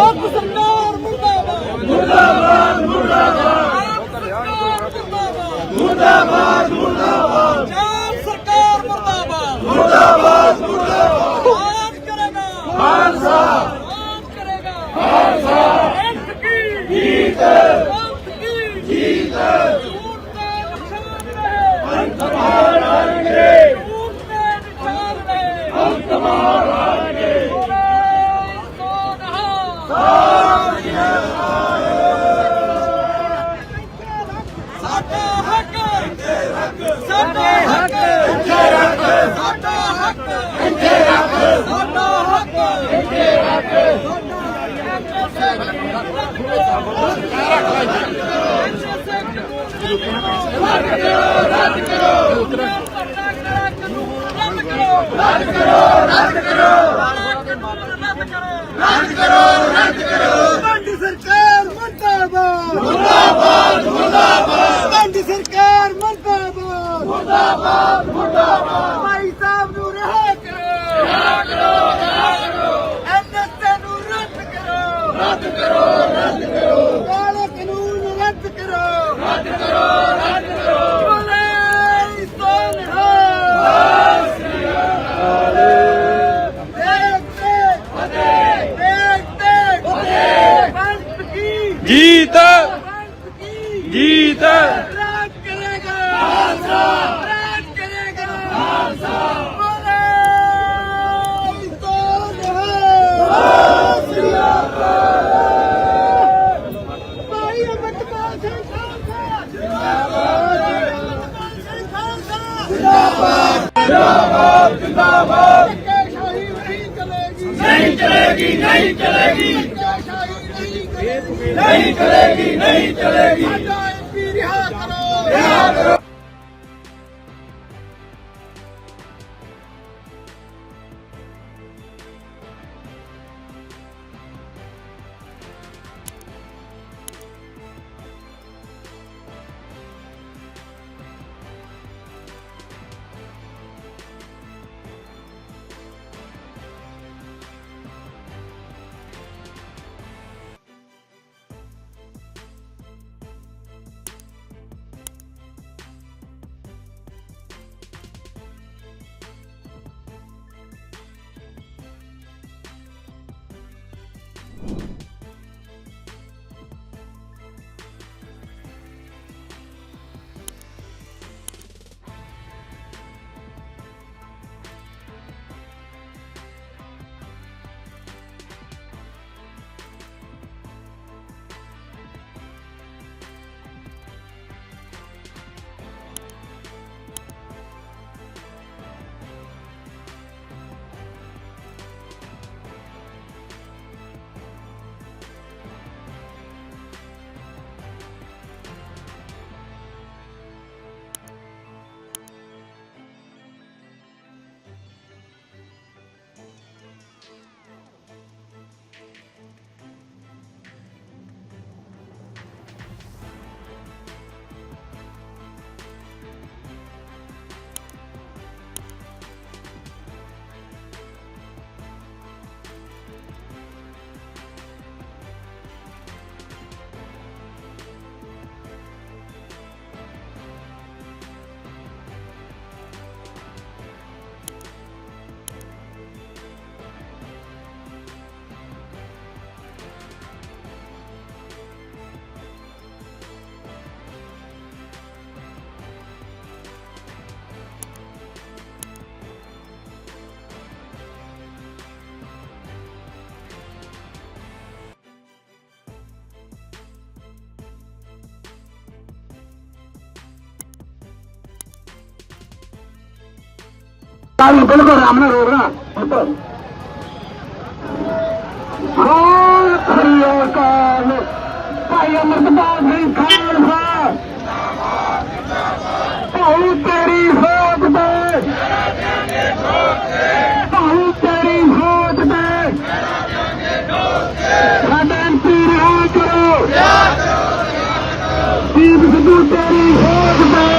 todos सरकार मुर्दाबाद मुर्दाबाद मुर्दाबाद ਨਹੀਂ ਚਲੇਗੀ। ਨਹੀਂ ਚਲੇਗੀ। ਨਹੀਂ ਚਲੇਗੀ તારું બિલકુલ રામના રોગના ખરીયો કાલ ਭਾਈ ਅਮਰਪਾਲ ਸਿੰਘ ਖਾਲਸਾ। ਭਾਉ ਤੇਰੀ ਫੌਜ ਦੇ ਭਾਉ ਤੇਰੀ ਫੌਜ ਦੇ ਸਾਡਾ ਐਮਪੀ ਰਿਹਾ ਕਰੋ। ਦੀਪ ਸਿੱਧੂ ਤੇਰੀ ਫੌਜ ਦੇ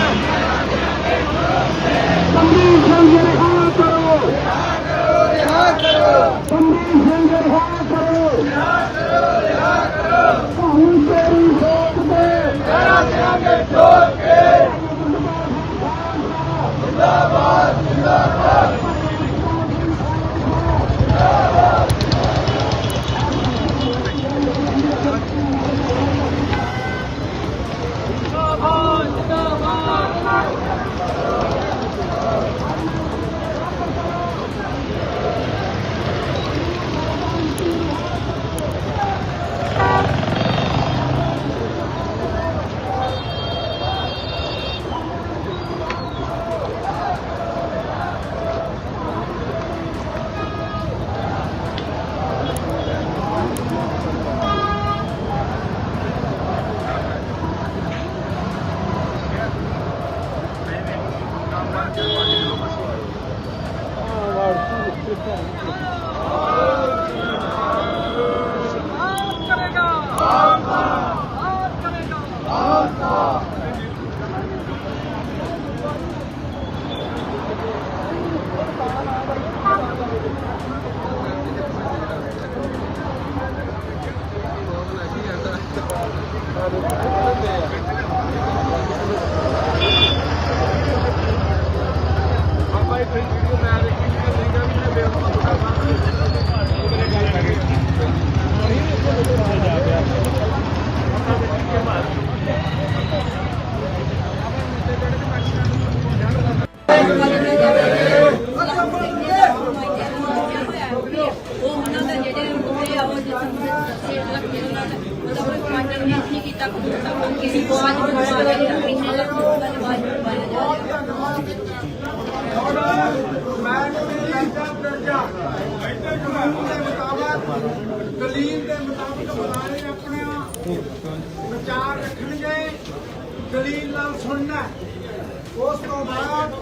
ਤੋਂ ਬਾਅਦ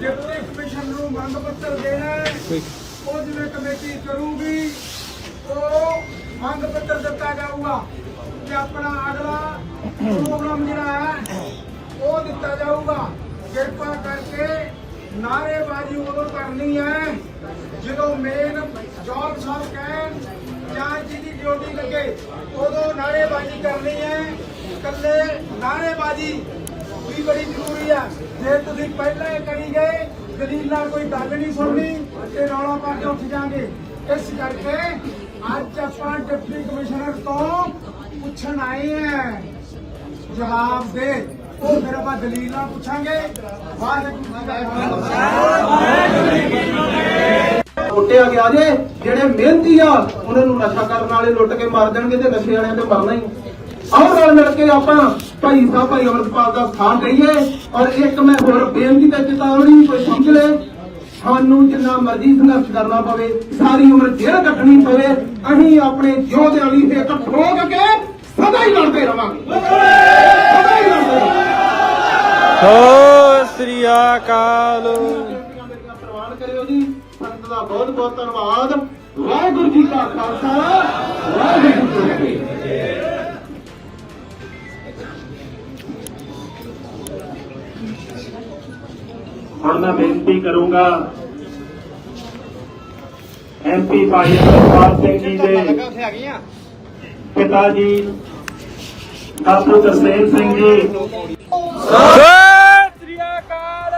ਡਿਪਟੀ ਕਮਿਸ਼ਨ ਨੂੰ ਮੰਗ ਪੱਤਰ ਦੇਣਾ ਹੈ। ਉਹ ਜਿਵੇਂ ਕਮੇਟੀ ਕਰੂਗੀ। ਉਹ ਮੰਗ ਪੱਤਰ ਦਿੱਤਾ ਜਾਊਗਾ ਕਿ ਆਪਣਾ ਅਗਲਾ ਪ੍ਰੋਗਰਾਮ ਜਿਹੜਾ ਹੈ ਉਹ ਦਿੱਤਾ ਜਾਊਗਾ। ਕਿਰਪਾ ਕਰਕੇ ਨਾਰੇਬਾਜ਼ੀ ਉਦੋਂ ਕਰਨੀ ਹੈ ਜਦੋਂ ਮੇਨ ਜੋਬ ਸਾਹਿਬ ਕਹਿਣ ਜਾਂ ਜਿਹਦੀ ਡਿਊਟੀ ਲੱਗੇ ਉਦੋਂ ਨਾਰੇਬਾਜ਼ੀ ਕਰਨੀ ਹੈ। ਇਕੱਲੇ ਨਾਰੇਬਾਜ਼ੀ ਵੀ ਬੜੀ ਜ਼ਰੂਰੀ ਆ ਜੇ ਤੁਸੀਂ ਪਹਿਲਾਂ ਇਹ ਕਰੀ ਗਏ ਦਲੀਲ ਨਾਲ ਕੋਈ ਗੱਲ ਨਹੀਂ ਸੁਣਨੀ, ਤੇ ਰੌਲਾ ਪਾ ਕੇ ਉੱਠ ਜਾਾਂਗੇ। ਇਸ ਕਰਕੇ ਅੱਜ ਆਪਾਂ ਡਿਪਟੀ ਕਮਿਸ਼ਨਰ ਤੋਂ ਪੁੱਛਣ ਆਏ ਆ ਜਵਾਬ ਦੇ। ਉਹ ਫਿਰ ਆਪਾਂ ਦਲੀਲ ਨਾਲ ਪੁੱਛਾਂਗੇ। ਵਾਹਿਗੁਰੂ ਜੀ ਗਿਆ ਜੇ, ਜਿਹੜੇ ਮਿਹਨਤੀ ਆ, ਉਹਨਾਂ ਨੂੰ ਨਸ਼ਾ ਕਰਨ ਵਾਲੇ ਲੁੱਟ ਕੇ ਮਾਰ ਦੇਣਗੇ ਤੇ ਨਸ਼ੇ ਵਾਲਿਆਂ ਤੇ ਮਰਨਾ ਹੀ। ਆਓ ਨਾਲ ਮਿਲ ਕੇ ਆਪਾਂ ਭਾਈ ਸਾਹਿਬ ਭਾਈ ਅਮਰਪਾਲ ਦਾ ਸਥਾਨ ਦਈਏ ਔਰ ਇੱਕ ਮੈਂ ਹੋਰ ਬੇਨਤੀ ਤੇ ਚੇਤਾਵਨੀ ਕੋਈ ਸਮਝ ਲੈ ਸਾਨੂੰ ਜਿੰਨਾ ਮਰਜ਼ੀ ਸੰਘਰਸ਼ ਕਰਨਾ ਪਵੇ ਸਾਰੀ ਉਮਰ ਜੇਲ੍ਹ ਕੱਟਣੀ ਪਵੇ ਅਸੀਂ ਆਪਣੇ ਯੋਧਿਆਂ ਲਈ ਇੱਕ ਠੋਕ ਕੇ ਸਦਾ ਹੀ ਲੜਦੇ ਰਵਾਂਗੇ। ਸਦਾ ਹੀ ਲੜਦੇ ਰਵਾਂਗੇ। ਸ੍ਰੀ ਅਕਾਲ। ਪ੍ਰਵਾਨ ਕਰਿਓ ਜੀ। ਦਾ ਬਹੁਤ ਬਹੁਤ ਧੰਨਵਾਦ। ਵਾਹਿਗੁਰੂ ਜੀ ਕਾ ਖਾਲਸਾ। ਵਾਹਿਗੁਰੂ ਜੀ ਕੀ ਫਤਿਹ। ਹੁਣ ਮੈਂ ਬੇਨਤੀ ਕਰੂੰਗਾ ਐਮਪੀ ਭਾਈ ਅਮਰਪਾਲ ਸਿੰਘ ਜੀ ਦੇ ਪਿਤਾ ਜੀ ਡਾਕਟਰ ਤਰਸੇਮ ਸਿੰਘ ਜੀ ਸੋ ਸ੍ਰੀ ਅਕਾਲ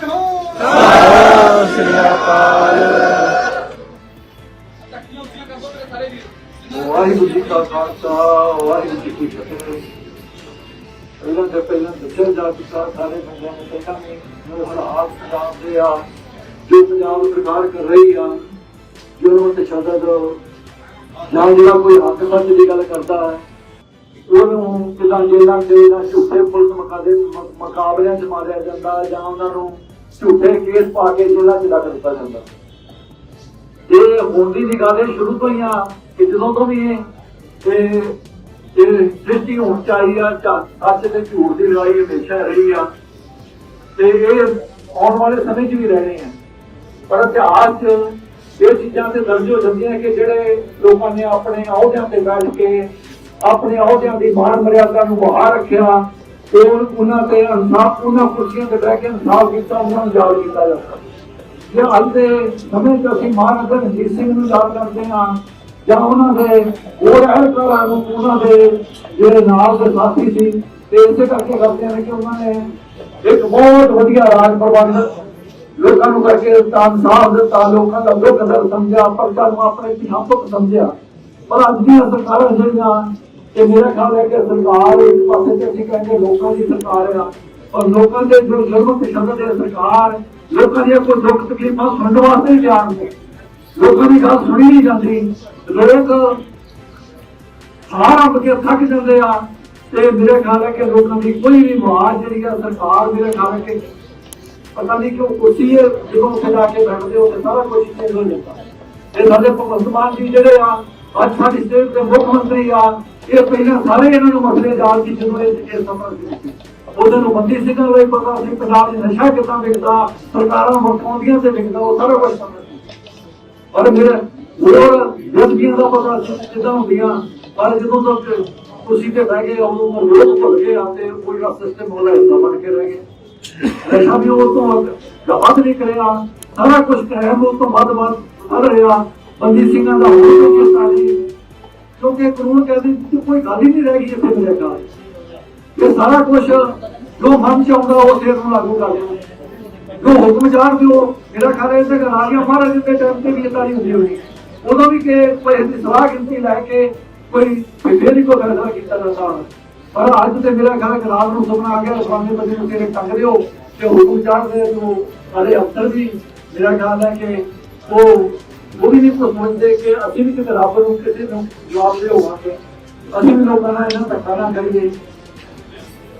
ਸੋ ਸ੍ਰੀ ਅਕਾਲ ਵਾਹਿਗੁਰੂ ਜੀ ਕਾ ਖਾਲਸਾ, ਵਾਹਿਗੁਰੂ ਜੀ ਕੀ ਫਤਿਹ। ਪਹਿਲਾਂ ਤੇ ਪਹਿਲਾਂ ਦੱਸਿਆ ਜਾ ਚੁੱਕਾ, ਸਾਰੇ ਬੰਦਿਆਂ ਨੇ ਪਹਿਲਾਂ ਵੀ ਜੋ ਹਾਲਾਤ ਪੰਜਾਬ ਦੇ ਆ, ਜੋ ਪੰਜਾਬ ਸਰਕਾਰ ਕਰ ਰਹੀ ਆ, ਜੋ ਉਹ ਤਸ਼ੱਦਦ ਜਾਂ ਜਿਹੜਾ ਕੋਈ ਹੱਕ ਸੱਚ ਦੀ ਗੱਲ ਕਰਦਾ ਹੈ, ਉਹਨੂੰ ਕਿਦਾਂ ਜੇਲ੍ਹਾਂ ਦੇ ਜਾਂ ਝੂਠੇ ਪੁਲਿਸ ਮੁਕਾਬਲੇ ਮੁਕਾਬਲਿਆਂ 'ਚ ਮਾਰਿਆ ਜਾਂਦਾ ਜਾਂ ਉਹਨਾਂ ਨੂੰ ਝੂਠੇ ਕੇਸ ਪਾ ਕੇ ਜੇਲਾਂ 'ਚ ਰੱਖ ਦਿੱਤਾ ਜਾਂਦਾ। ਇਹ ਹੁੰਦੀ ਦੀ ਗੱਲ ਇਹ ਸ਼ੁਰੂ ਤੋਂ ਹੀ ਆ ਕਿ ਜਦੋਂ ਤੋਂ ਵੀ ਇਹ ਇਹ ਸ੍ਰਿਸ਼ਟੀ ਹੋਣ ਆ, ਝਾ- ਸੱਚ ਝੂਠ ਦੀ ਲੜਾਈ ਹਮੇਸ਼ਾ ਰਹੀ ਆ। ਤੇ ਇਹ ਆਉਣ ਵਾਲੇ ਸਮੇਂ 'ਚ ਵੀ ਰਹਿਣੇ ਆ। ਪਰ ਇਤਿਹਾਸ 'ਚ ਇਹ ਚੀਜ਼ਾਂ ਤੇ ਦਰਜ ਹੋ ਜਾਂਦੀਆਂ ਕਿ ਜਿਹੜੇ ਲੋਕਾਂ ਨੇ ਆਪਣੇ ਅਹੁਦਿਆਂ ਤੇ ਬੈਠ ਕੇ ਆਪਣੇ ਅਹੁਦਿਆਂ ਦੀ ਮਾਨ ਮਰਿਆਦਾ ਨੂੰ ਬਹਾਰ ਰੱਖਿਆ, ਤੇ ਉਹਨਾਂ ਤੇ ਇਨਸਾਫ ਉਹਨਾਂ ਕੁਰਸੀਆਂ ਤੇ ਬਹਿ ਕੇ ਇਨਸਾਫ ਕੀਤਾ, ਉਹਨਾਂ ਨੂੰ ਯਾਦ ਕੀਤਾ ਜਾਂਦਾ। ਜੇ ਅੱਜ ਦੇ ਸਮੇਂ 'ਚ ਅਸੀਂ ਮਹਾਰਾਜਾ ਰਣਜੀਤ ਸਿੰਘ ਨੂੰ ਯਾਦ ਕਰਦੇ ਹਾਂ ਜਾਂ ਉਹਨਾਂ ਦੇ ਹੋਰ ਅਹਿਲਕਾਰਾਂ ਨੂੰ ਉਹਨਾਂ ਦੇ ਜਿਹੜੇ ਨਾਲ ਦੇ ਸਾਥੀ ਸੀ ਤੇ ਇਸੇ ਕਰਕੇ ਕਰਦੇ ਨੇ ਕਿ ਉਹਨਾਂ ਨੇ ਇੱਕ ਬਹੁਤ ਵਧੀਆ ਰਾਜ ਪ੍ਰਬੰਧ ਲੋਕਾਂ ਨੂੰ ਕਰਕੇ ਤਾਂ ਇਨਸਾਫ ਦਿੱਤਾ, ਲੋਕਾਂ ਦਾ ਦੁੱਖ ਦਰਦ ਸਮਝਿਆ ਪ੍ਰਜਾ ਨੂੰ ਆਪਣੇ ਧੀਆਂ ਸਮਝਿਆ। ਪਰ ਅੱਜ ਦੀਆਂ ਸਰਕਾਰਾਂ ਜਿਹੜੀਆਂ ਇਹ ਮੇਰਾ ਖਿਆਲ ਹੈ ਕਿ ਸਰਕਾਰ ਇੱਕ ਪਾਸੇ ਤੇ ਅਸੀਂ ਕਹਿੰਦੇ ਲੋਕਾਂ ਦੀ ਸਰਕਾਰ ਆ ਔਰ ਲੋਕਾਂ ਦੇ ਜੋ ਜ਼ੁਲਮ ਸ਼ਬਦ ਦੇ ਸਰਕਾਰ, ਲੋਕਾਂ ਦੀਆਂ ਕੋਈ ਦੁੱਖ ਤਕਲੀਫਾਂ ਸੁਣਨ ਵਾਸਤੇ ਹੀ ਜਾਣਦੇ ਲੋਕਾਂ ਦੀ ਗੱਲ ਸੁਣੀ ਨਹੀਂ ਜਾਂਦੀ। ਲੋਕ ਸਾਰਾ ਕੇ ਥੱਕ ਜਾਂਦੇ ਆ। ਤੇ ਮੇਰੇ ਖਿਆਲ ਹੈ ਕਿ ਲੋਕਾਂ ਦੀ ਕੋਈ ਵੀ ਆਵਾਜ਼ ਜਿਹੜੀ ਆ ਸਰਕਾਰ ਮੇਰੇ ਖਿਆਲ ਹੈ ਕਿ ਪਤਾ ਨਹੀਂ ਕਿਉਂ ਕੁਰਸੀ ਹੈ ਜਦੋਂ ਉੱਥੇ ਜਾ ਕੇ ਬੈਠਦੇ ਹੋ ਤੇ ਸਾਰਾ ਕੁਝ ਚੇਂਜ ਹੋ ਜਾਂਦਾ। ਇਹ ਸਾਡੇ ਭਗਵੰਤ ਮਾਨ ਜੀ ਜਿਹੜੇ ਆ, ਅੱਜ ਸਾਡੀ ਸਟੇਟ ਦੇ ਮੁੱਖ ਮੰਤਰੀ ਆ, ਇਹ ਪਹਿਲਾਂ ਸਾਰੇ ਇਹਨਾਂ ਨੂੰ ਮਸਲੇ ਜਾਣ ਦੀ ਜਦੋਂ ਇਹ ਇਹ ਸਫਰ ਸੀ। ਉਹਦੇ ਨੂੰ ਬੰਦੀ ਸਿੰਘਾਂ ਨੂੰ ਪਤਾ ਸੀ ਪੰਜਾਬ ਦੇ ਨਸ਼ਾ ਕਿੱਦਾਂ ਵਿਕਦਾ ਸਰਕਾਰਾਂ ਮੁਕਾਉਂਦੀਆਂ ਤੇ ਵਿਕਦਾ ਉਹ ਸਾਰਾ ਕੁਝ ਸਮਝ ਪਰ ਮੇਰੇ ਹੋਰ ਜਜ਼ਬੀਆਂ ਦਾ ਪਤਾ ਸੀ ਹੁੰਦੀਆਂ। ਪਰ ਜਦੋਂ ਤੱਕ ਤੁਸੀਂ ਤੇ ਬਹਿ ਗਏ, ਉਦੋਂ ਲੋਕ ਭੁੱਲ ਗਏ ਆ ਕੋਈ ਦਾ ਸਿਸਟਮ ਉਹਦਾ ਹਿੱਸਾ ਬਣ ਕੇ ਰਹਿ ਗਏ। ਨਸ਼ਾ ਵੀ ਉਹ ਤੋਂ ਵੱਧ ਨਹੀਂ ਕਰਿਆ ਸਾਰਾ ਕੁਝ ਕਰਿਆ ਉਹ ਤੋਂ ਵੱਧ ਵੱਧ ਕਰ ਰਿਹਾ। ਬੰਦੀ ਸਿੰਘਾਂ ਦਾ ਹੋਰ ਕੋਈ ਹਿੱਸਾ ਕਿਉਂਕਿ ਕਾਨੂੰਨ ਕਹਿੰਦੇ ਕੋਈ ਗੱਲ ਹੀ ਨਹੀਂ ਰਹਿ ਗਈ ਇੱਥੇ ਮੇਰੇ ਖਿਆਲ ਇਹ ਸਾਰਾ ਕੁਝ ਜੋ ਮਨ ਚ ਆਉਂਦਾ, ਉਹ ਸਿਰ ਨੂੰ ਲਾਗੂ ਕਰ ਦਿਓ ਜੋ ਹੁਕਮ ਚਾਰ ਦਿਓ। ਮੇਰਾ ਖਿਆਲ ਇਹਦੇ ਰਾਜਾ ਮਹਾਰਾਜ ਦੇ ਟਾਈਮ ਤੇ ਵੀ ਇਦਾਂ ਨਹੀਂ ਹੁੰਦੀ ਹੋਣੀ। ਉਦੋਂ ਵੀ ਕਿ ਕੋਈ ਇਹਦੀ ਸਲਾਹ ਗਿਣਤੀ ਲੈ ਕੇ ਕੋਈ ਫੇਰ ਹੀ ਫੈਸਲਾ ਕੀਤਾ ਜਾਂਦਾ ਪਰ ਅੱਜ ਤੇ ਮੇਰਾ ਖਿਆਲ ਕਿ ਰਾਤ ਨੂੰ ਸੁਪਨਾ ਆ ਗਿਆ ਫਲਾਣੇ ਬੰਦੇ ਨੂੰ ਤੇਰੇ ਟੰਗ ਦਿਓ ਤੇ ਹੁਕਮ ਚੜ੍ਹਦੇ ਜੋ ਸਾਡੇ ਅਫਸਰ ਵੀ ਮੇਰਾ ਖਿਆਲ ਹੈ ਕਿ ਉਹ ਉਹ ਵੀ ਨਹੀਂ ਸਮਝਦੇ ਕਿ ਅਸੀਂ ਵੀ ਕਿਤੇ ਰੱਬ ਨੂੰ ਕਿਸੇ ਨੂੰ ਜਵਾਬ ਦੇ ਹੋਵਾਂਗੇ ਅਸੀਂ ਵੀ ਲੋਕਾਂ ਨਾਲ ਇਹਨਾਂ ਧੱਕਾ ਨਾ ਕਰੀਏ।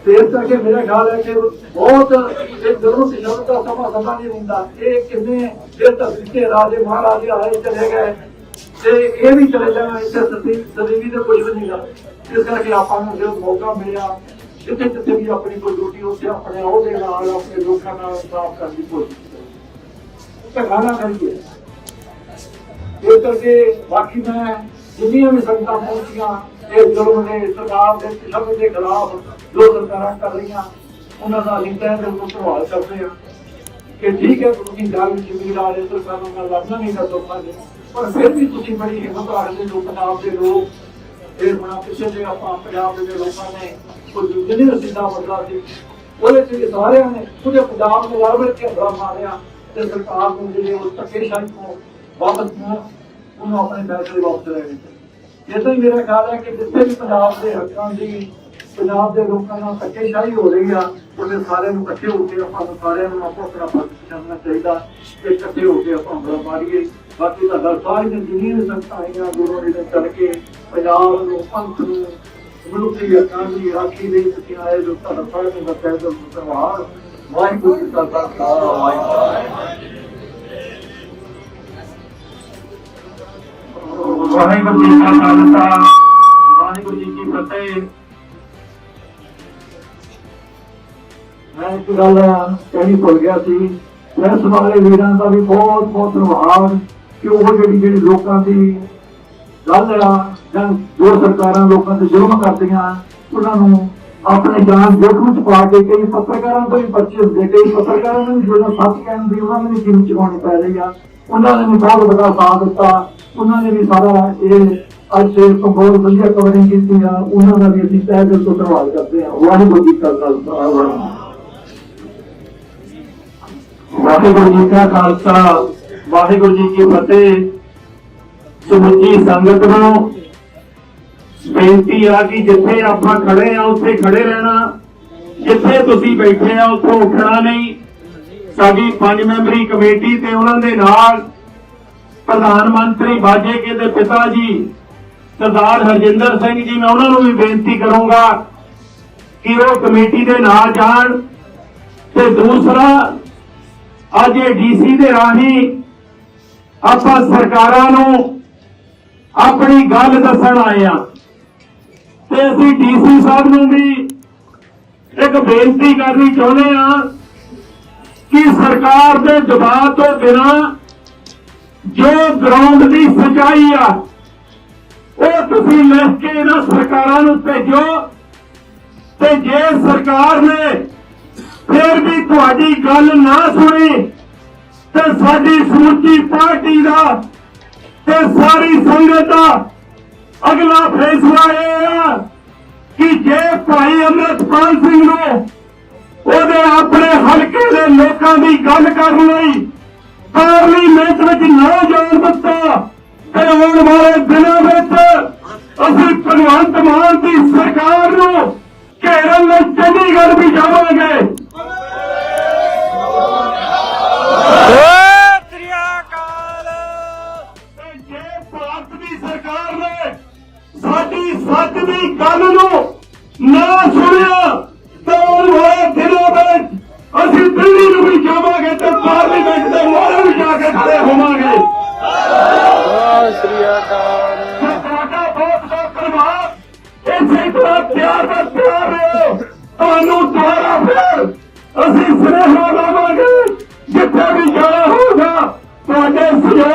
ਤੇ ਇਸ ਕਰਕੇ ਮੇਰਾ ਖਿਆਲ ਹੈ ਕਿ ਬਹੁਤ ਇਹ ਜਦੋਂ ਸਿਸ਼ਮ ਦਾ ਸਮਾਂ ਸਮਾਂ ਨਹੀਂ ਹੁੰਦਾ, ਇਹ ਕਿੰਨੇ ਇਹ ਧਰਤੀ ਤੇ ਰਾਜੇ ਮਹਾਰਾਜੇ ਆਏ ਚਲੇ ਗਏ। ਤੇ ਇਹ ਵੀ ਚਲੇ ਜਾਣਾ ਇੱਥੇ ਸਤੀ ਸਦੀਵੀ ਤੇ ਕੁਝ ਵੀ ਨਹੀਂ ਗਾ। ਇਸ ਕਰਕੇ ਆਪਾਂ ਨੂੰ ਜੋ ਮੌਕਾ ਮਿਲਿਆ। ਜਿੱਥੇ ਜਿੱਥੇ ਵੀ ਆਪਣੀ ਕੋਈ ਡਿਊਟੀ, ਉੱਥੇ ਆਪਣੇ ਉਹਦੇ ਨਾਲ, ਆਪਣੇ ਲੋਕਾਂ ਨਾਲ ਸਾਫ਼ ਕਰਨ ਦੀ ਕੋਸ਼ਿਸ਼ ਕਰੋ ਧੱਕਾ ਨਾ ਕਰੀਏ ਇਸ ਕਰਕੇ ਬਾਕੀ ਮੈਂ ਜਿੰਨੀਆਂ ਵੀ ਸੰਗਤਾਂ ਪਹੁੰਚੀਆਂ, ਇਹ ਜ਼ੁਲਮ ਨੇ ਸਰਕਾਰ ਦੇ ਸ਼ਬਦ ਦੇ ਖਿਲਾਫ ਜੋ ਸਰਕਾਰਾਂ ਕਰ ਰਹੀਆਂ, ਉਹਨਾਂ ਦਾ ਅਸੀਂ ਤਹਿ ਦਿਲ ਤੋਂ ਪ੍ਰਭਾਵ ਕਰਦੇ ਹਾਂ ਕਿ ਠੀਕ ਹੈ ਤੁਸੀਂ ਜਾਗ ਵਿੱਚ ਵੀ ਲਾ ਨਾਲ ਲੜਨਾ ਨਹੀਂ ਕਰ ਦੋਗੇ ਪਰ ਫਿਰ ਵੀ ਤੁਸੀਂ ਬੜੀ ਹਿੰਮਤ ਰੱਖਦੇ ਹੋ ਪੰਜਾਬ ਦੇ ਲੋਕ ਇਹ ਬਣਾ ਪਿੱਛੇ ਜੇ ਆਪਾਂ ਪੰਜਾਬ ਦੇ ਲੋਕਾਂ ਨੇ ਕੋਈ ਜਿਹਨੇ ਸਿੱਧਾ ਮਸਲਾ ਸੀ, ਉਹਦੇ ਚ ਸਾਰਿਆਂ ਨੇ ਪੂਰੇ ਪੰਜਾਬ ਨੂੰ ਲੜ ਕੇ ਹਮਲਾ ਮਾਰਿਆ ਤੇ ਸਰਕਾਰ ਨੂੰ ਜਿਹੜੇ ਉਸ ਧੱਕੇਸ਼ਾਹੀ ਤੋਂ ਵਾਪਸ ਨੂੰ, ਉਹਨੂੰ ਆਪਣੇ ਫੈਸਲੇ ਵਾਪਸ ਲੈ ਗਏ। ਇਹ ਤਾਂ ਮੇਰਾ ਖਿਆਲ ਹੈ ਕਿ ਜਿੱਥੇ ਵੀ ਪੰਜਾਬ ਦੇ ਹੱਕਾਂ ਦੀ ਪੰਜਾਬ ਦੇ ਲੋਕਾਂ ਨਾਲ ਧੱਕੇਸ਼ਾਹੀ ਹੋ ਰਹੀ ਆ ਉਹਦੇ ਸਾਰਿਆਂ ਨੂੰ ਇਕੱਠੇ ਹੋ ਕੇ ਆਪਾਂ ਨੂੰ ਸਾਰਿਆਂ ਨੂੰ ਆਪੋ ਆਪਣਾ ਫਰਜ਼ ਕਰਨਾ ਚਾਹੀਦਾ ਕਿ ਇਕੱਠੇ ਹੋ ਕੇ ਆਪਾਂ ਹਮਲਾ ਮਾਰੀਏ। ਬਾਕੀ ਤੁਹਾਡਾ ਸਾਰੀਆਂ ਜਿੰਨੀਆਂ ਸੰਗਤਾਂ ਆਈਆਂ, ਗੁਰੂ ਨੇ ਚੱਲ ਕੇ ਪੰਜਾਬ ਨੂੰ ਪੰਥ ਨੂੰ ਮਨੁੱਖੀ ਹੱਕਾਂ ਦੀ ਰਾਖੀ ਲਈ ਤੁਸੀਂ ਆਏ ਜੋ ਤੁਹਾਡਾ ਸਾਰਿਆਂ ਦਾ ਕਹਿ ਦੋ ਧੰਨਵਾਦ ਵਾਹਿਗੁਰੂ ਜੀ ਕਾ ਖਾਲਸਾ ਵਾਹਿਗੁਰੂ ਵਾਹਿਗੁਰੂ ਜੀ ਕਾ ਖਾਲਸਾ, ਵਾਹਿਗੁਰੂ ਜੀ ਕੀ ਫਤਿਹ। ਮੈਂ ਇੱਕ ਗੱਲ ਕਹਿਣੀ ਭੁੱਲ ਗਿਆ ਸੀ। ਪ੍ਰੈਸ ਵਾਲੇ ਵੀਰਾਂ ਦਾ ਵੀ ਬਹੁਤ ਬਹੁਤ ਧੰਨਵਾਦ ਕਿ ਉਹ ਜਿਹੜੀ ਜਿਹੜੀ ਲੋਕਾਂ ਦੀ ਗੱਲ ਆ ਜਾਂ ਜੋ ਸਰਕਾਰਾਂ ਲੋਕਾਂ ਤੇ ਜ਼ੁਲਮ ਕਰਦੀਆਂ, ਉਹਨਾਂ ਨੂੰ ਆਪਣੇ ਜਾਨ ਜੋਖਮ ਚ ਪਾ ਕੇ ਕਈ ਪੱਤਰਕਾਰਾਂ ਤੋਂ ਵੀ ਬੱਚੇ ਹੁੰਦੇ, ਕਈ ਪੱਤਰਕਾਰਾਂ ਨੂੰ ਜਿਹੜਾ ਸੱਚ ਦੀ ਉਹਨਾਂ ਨੂੰ ਵੀ ਜਿੰਮ ਚੁਕਾਉਣੀ ਪੈ ਰਹੀ ਆ। ਉਹਨਾਂ ਨੇ ਵੀ ਬਹੁਤ ਵੱਡਾ ਸਾਥ ਦਿੱਤਾ। ਉਹਨਾਂ ਨੇ ਵੀ ਸਾਰਾ ਇਹ ਅੱਜ ਦੇ ਤੋਂ ਬਹੁਤ ਵਧੀਆ ਕਵਰਿੰਗ ਕੀਤੀ ਆ। ਉਹਨਾਂ ਦਾ ਵੀ ਅਸੀਂ ਤਹਿ ਦਿਲ ਤੋਂ ਧੰਨਵਾਦ ਕਰਦੇ ਹਾਂ। ਵਾਹਿਗੁਰੂ ਜੀ ਕਾ ਖਾਲਸਾ, ਵਾਹਿਗੁਰੂ ਵਾਹਿਗੁਰੂ ਜੀ ਕਾ ਖਾਲਸਾ, ਵਾਹਿਗੁਰੂ ਜੀ ਕੀ ਫਤਿਹ। ਸਮੁੱਚੀ ਸੰਗਤ ਨੂੰ ਬੇਨਤੀ ਆ ਕਿ ਜਿੱਥੇ ਆਪਾਂ ਖੜੇ ਆ, ਉੱਥੇ ਖੜੇ ਰਹਿਣਾ। ਜਿੱਥੇ ਤੁਸੀਂ ਬੈਠੇ ਆ, ਉੱਥੋਂ ਉੱਠਣਾ ਨਹੀਂ। ਸਾਡੀ ਪੰਜ ਮੈਂਬਰੀ ਕਮੇਟੀ ਤੇ ਉਹਨਾਂ ਦੇ ਨਾਲ ਪ੍ਰਧਾਨ ਮੰਤਰੀ ਬਾਜੇਕੇ ਦੇ ਪਿਤਾ ਜੀ, ਸਰਦਾਰ ਹਰਜਿੰਦਰ ਸਿੰਘ ਜੀ, ਮੈਂ ਉਹਨਾਂ ਨੂੰ ਵੀ ਬੇਨਤੀ ਕਰੂੰਗਾ ਕਿ ਉਹ ਕਮੇਟੀ ਦੇ ਨਾਲ ਜਾਣ ਤੇ ਦੂਸਰਾ ਅੱਜ ਇਹ ਡੀਸੀ ਦੇ ਰਾਹੀਂ ਆਪਾਂ ਸਰਕਾਰਾਂ ਨੂੰ ਆਪਣੀ ਗੱਲ ਦੱਸਣ ਆਏ ਆ ਤੇ ਅਸੀਂ ਡੀਸੀ ਸਾਹਿਬ ਨੂੰ ਵੀ ਇੱਕ ਬੇਨਤੀ ਕਰਨੀ ਚਾਹੁੰਦੇ ਆ ਕਿ ਸਰਕਾਰ ਦੇ ਦਬਾਅ ਤੋਂ ਬਿਨਾਂ ਜੋ ਗਰਾਊਂਡ ਦੀ ਸਚਾਈ ਆ, ਉਹ ਤੁਸੀਂ ਲਿਖ ਕੇ ਇਹਨਾਂ ਸਰਕਾਰਾਂ ਨੂੰ ਭੇਜੋ। ਤੇ ਜੇ ਸਰਕਾਰ ਨੇ ਫਿਰ ਵੀ ਤੁਹਾਡੀ ਗੱਲ ਨਾ ਸੁਣੀ, ਤੇ ਸਾਡੀ ਸਮੁੱਚੀ ਪਾਰਟੀ ਦਾ ਤੇ ਸਾਰੀ ਸੰਗਤ ਦਾ ਅਗਲਾ ਫੈਸਲਾ ਇਹ ਆ ਕਿ ਜੇ ਭਾਈ ਅਮਰਤਪਾਲ ਸਿੰਘ ਨੂੰ ਉਹਦੇ ਆਪਣੇ ਹਲਕੇ ਦੇ ਲੋਕਾਂ ਦੀ ਗੱਲ ਕਰਨ ਲਈ ਪਾਰਲੀਮੈਂਟ ਵਿੱਚ ਨਾ ਜਾਣ ਦਿੱਤਾ, ਤੇ ਆਉਣ ਵਾਲੇ ਦਿਨਾਂ ਵਿੱਚ ਅਸੀਂ ਭਗਵੰਤ ਮਾਨ ਦੀ ਸਰਕਾਰ ਨੂੰ ਘੇਰਨ ਲਈ ਚੰਡੀਗੜ੍ਹ ਵੀ ਜਾਵਾਂਗੇ।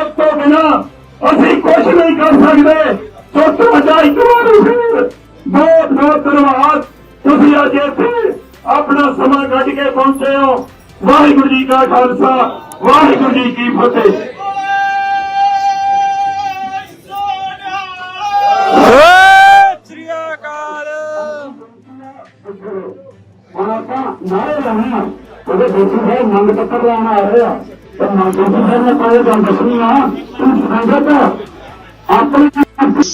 ਸਹਿਯੋਗ ਤੋਂ ਬਿਨਾ ਅਸੀਂ ਕੁਝ ਨਹੀਂ ਕਰ ਸਕਦੇ। ਸੋ ਤੁਹਾਡਾ ਇੱਕ ਵਾਰ ਫਿਰ। ਬਹੁਤ ਬਹੁਤ ਧੰਨਵਾਦ। ਤੁਸੀਂ ਅੱਜ ਇੱਥੇ ਆਪਣਾ ਸਮਾਂ ਕੱਢ ਕੇ ਪਹੁੰਚੇ ਹੋ। ਵਾਹਿਗੁਰੂ ਜੀ ਕਾ ਖਾਲਸਾ ਵਾਹਿਗੁਰੂ ਜੀ ਕੀ ਫਤਿਹ। ਹੁਣ ਆਪਾਂ ਨਾਰੇ ਲਾਉਣੇ ਉਹਦੇ ਦੋਸਤ ਸਾਹਿਬ ਮੰਗ ਪੱਤਰ ਲੈਣ ਆ ਰਹੇ ਆ। ਤੇ ਮੰਗ ਦੋਸਤ ਨੇ ਕੋਈ ਗੱਲ ਦੱਸਣੀ ਤੂੰ ਸੰਗਤ ਆਪਣੀ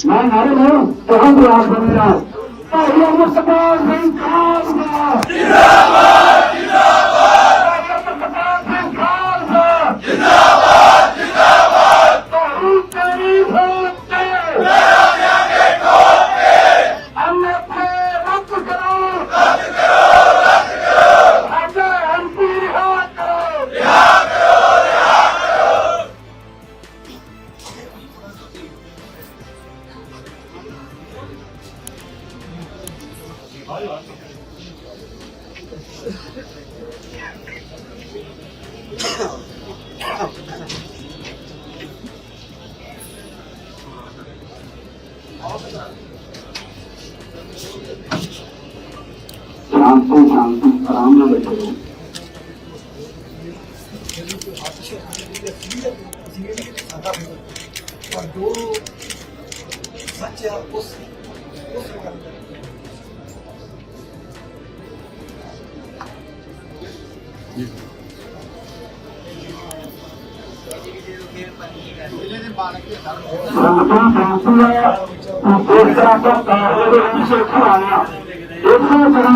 ਮੈਂ ਨਾਰੇ ਲਾਉ ਤੁਹਾਨੂੰ ਆਸ ਬਣਿਆ ਭਾਈ ਅਮਰਪਾਲ ਸਿੰਘ ਖਾਲਸਾ ਜਿੰਦਾਬਾਦ ਜਿੰਦਾਬਾਦ Oh. ਸੰਗਤਾਂ ਸੰਸੂਆ ਇਸ ਤਰ੍ਹਾਂ ਤੋਂ ਕਾਰਜ ਦੇ ਰੂਪ ਵਿੱਚ ਇੱਥੇ ਆਇਆ। ਇਸੇ ਤਰ੍ਹਾਂ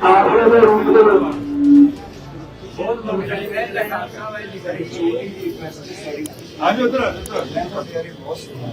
ਕਾਰਜ ਦੇ ਰੂਪ ਦੇ ਵਿੱਚ। ਬਹੁਤ ਲੋਕ ਜਿਹੜੀ ਮੈਂ ਲਗਾ ਸਾਵਾ ਜੀ ਕਰੀ ਛੋਟੀ ਜੀ ਪੈਸੇ ਸਾਰੀ ਆਜੋ ਉਧਰ ਉਧਰ ਬਹੁਤ ਸੁਣਾ